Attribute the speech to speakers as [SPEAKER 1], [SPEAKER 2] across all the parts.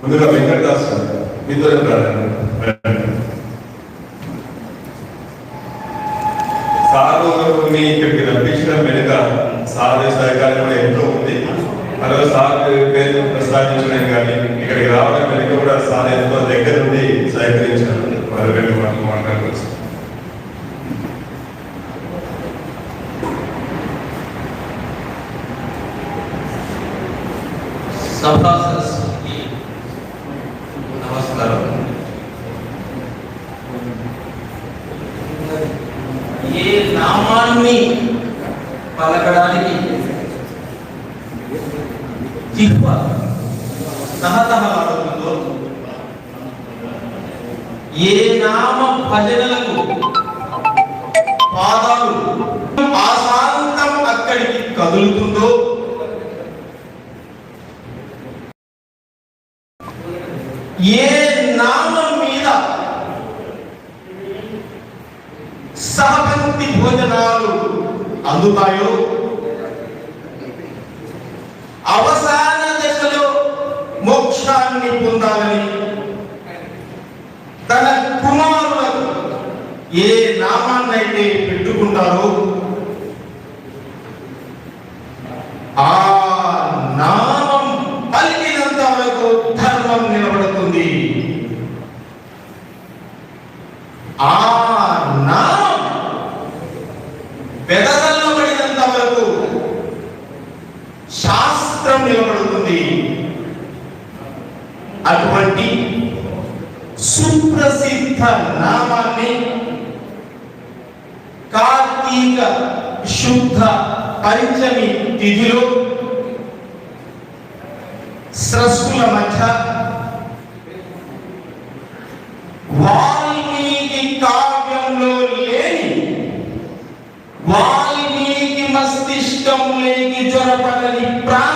[SPEAKER 1] ముందుగా వెంకటదాస్ మీతో సార్ని ఇక్కడికి రప్పించడం వెనుక సార్ సహకారం కూడా ఎంతో ఉంది. అలాగే సార్ పేరు ప్రస్తావించడం కానీ ఇక్కడికి రావడం వెనుక కూడా సార్ ఎంతో దగ్గర నుండి సహకరించారు. వారి రెండు మాటలు మాట్లాడుకోవచ్చు.
[SPEAKER 2] సభా సరస్వతికి నమస్కారం ఏ నామాన్ని పలకడానికి జిహ్వ తహతహలాడుతుందో? ఏ నామ భజనలకు పాదాలు ఆశాంతం అక్కడికి కదులుతుందో? ఏ నామం మీద సహపంక్తి భోజనాలు అందుతాయో? అవసాన దశలో మోక్షాన్ని పొందాలని తన కుమారులకు ఏ నామాన్నైతే పెట్టుకుంటారో ఆ నామం పలికినంత వరకు ధర్మం నిలబడుతుంది. ఆ నామం పెద్ద వరకు శాస్త్రం నిలబడుతుంది. అటువంటి సుప్రసిద్ధ నామాన్ని కార్తీక శుద్ధ పంచమి తిథిలో స్రస్సుల మధ్య వాల్మీకి కావ్యంలో లేని వాల్మీకి మస్తిష్కం లేని జ్వరపడని ప్రా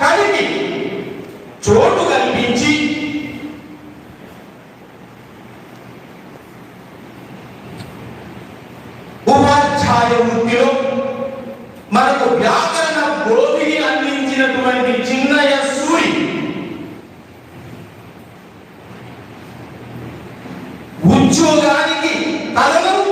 [SPEAKER 2] కలిగి చోటు కల్పించి ఉపాధ్యాయ వృత్తిలో మనకు వ్యాకరణ బోధిని అందించినటువంటి చిన్నయ్య సూరి ఉద్యోగానికి తదనంతర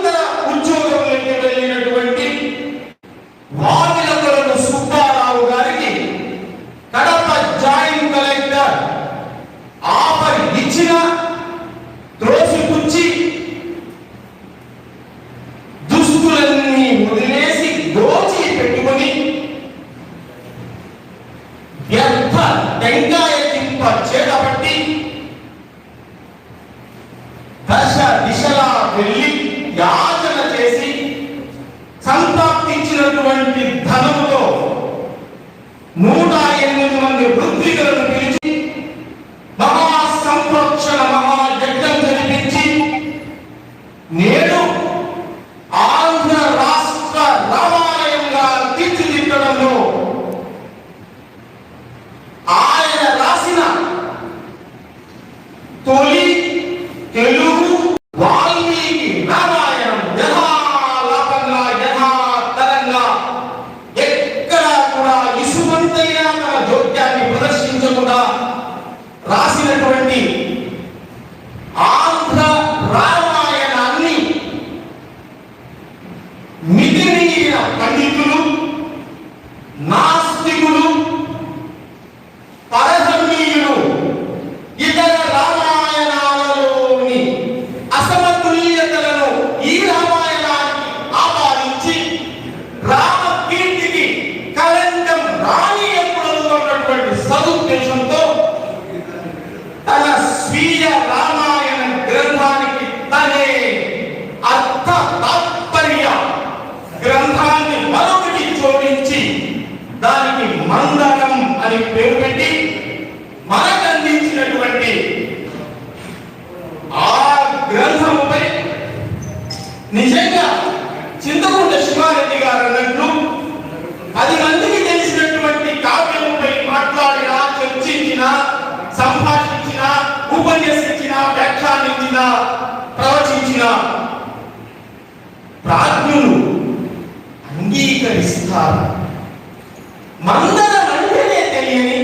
[SPEAKER 2] నూట ఎనిమిది మంది వృద్ధికులను పిలిచి మహా సంరక్షణ మహాయజ్ఞం జరిపించి నేడు ఆంధ్ర రాష్ట్ర రామాలయంగా తీర్చిదిద్దడంలో ఆయన రాసిన తొలి తెలుగు ప్రాజ్ఞులు అంగీకరిస్తారు. మందరం అంటేనే తెలియని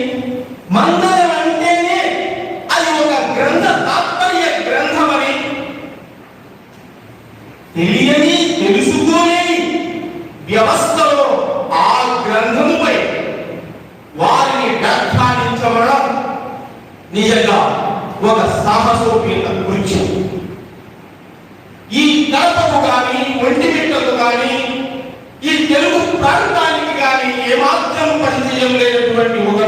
[SPEAKER 2] మందరం అంటేనే అది ఒక గ్రంథ తాత్పర్య గ్రంథమని తెలియని తెలుసుకోలేని వ్యవస్థలో ఆ గ్రంథముపై వారిని వ్యాఖ్యానించబడడం నిజంగా ఒక సాహసోపేత కడపకు కానీ ఒంటిమిట్టకు కానీ ఈ తెలుగు ప్రాంతానికి కానీ ఏమాత్రం పరిచయం లేనటువంటి ఒక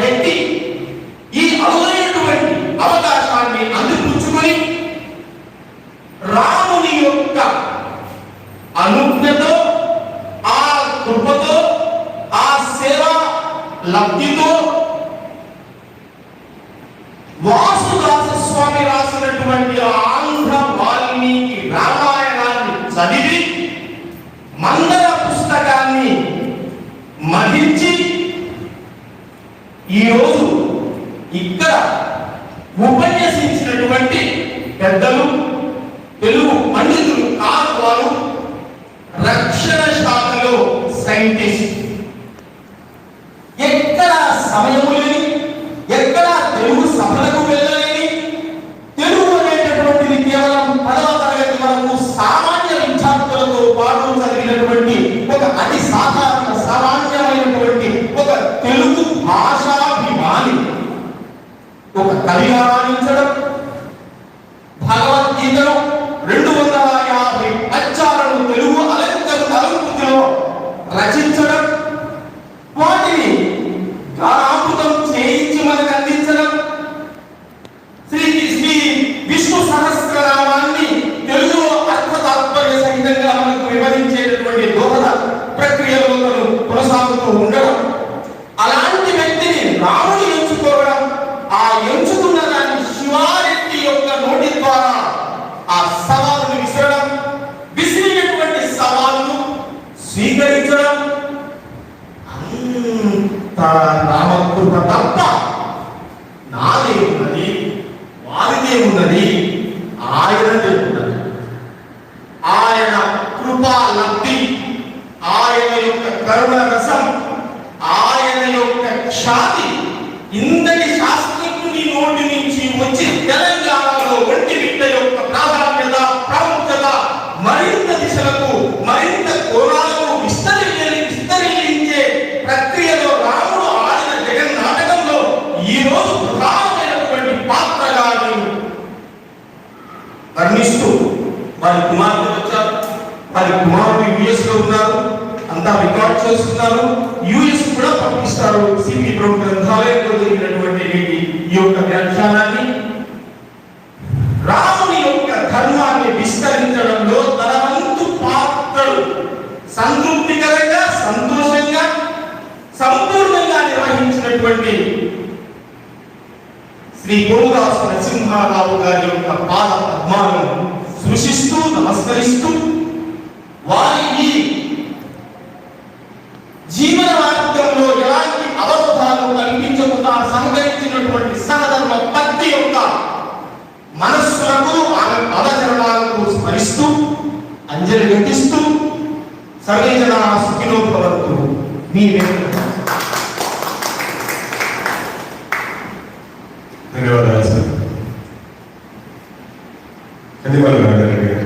[SPEAKER 2] పెద్దలు తెలుగు పండితులు కాదు వారు. రక్షణ శాఖలో సైంటిస్ట్. ఎక్కడ సమయము లేని ఎక్కడ తెలుగు సభలకు వెళ్ళలేని తెలుగు అనేటటువంటిది కేవలం పదవ తరగతి వరకు సామాన్య విద్యార్థులతో పాటు చదివినటువంటి ఒక అతి సాధారణ సామాన్యమైనటువంటి ఒక తెలుగు భాషాభిమాని. ఒక కవిగా రాణించడం భగవద్గీతను రెండు వందల యాభై అచ్చాలను తెలుగు అలంకరణ అలంకృతిలో రచించడం వాటిని గానామృతం స్వీకరించడం. అంత రామకృప తప్ప నాదే ఉన్నది వారిదే ఉన్నది ఆయనదే ఉన్నది. ఆయన కృపా లబ్ధి ఆయన యొక్క కరుణ రసం ఆయన యొక్క ఖ్యాతి ఇంతటి శాస్త్రజ్ఞుని నోటి నుంచి వచ్చి తెలంగాణలో ఒంటి బిడ్డ యొక్క ప్రాధాన్యత వారి కుమార్తె వచ్చారు వారి కుమారుడు యుఎస్లో ఉన్నారు. అంతా రికార్డ్ చేస్తున్నారు యుఎస్ కూడా పంపిస్తారు. సిపి ప్రభు గ్రంథాలయంలో జరిగినటువంటి ఈ యొక్క వ్యాఖ్యానాన్ని. రాముని యొక్క ధర్మాన్ని విస్తరించడంలో తన వంతు పాత్రలు సంతృప్తికరంగా సంతోషంగా సంపూర్ణంగా నిర్వహించినటువంటి శ్రీ గోదాసు నరసింహారావు గారి యొక్క పాద పద్మాలను సృష్టిస్తూ నమస్కరిస్తూ వారిని జీవన మార్గంలో ఎలాంటి అవరోధాలు కల్పించకుండా సహకరించినటువంటి సహధర్మ పత్తి యొక్క మనస్సులకు ఆమె స్మరిస్తూ అంజలి ఘటిస్తూ సర్వే జనా సుఖినో మీ వెంకట
[SPEAKER 3] Es.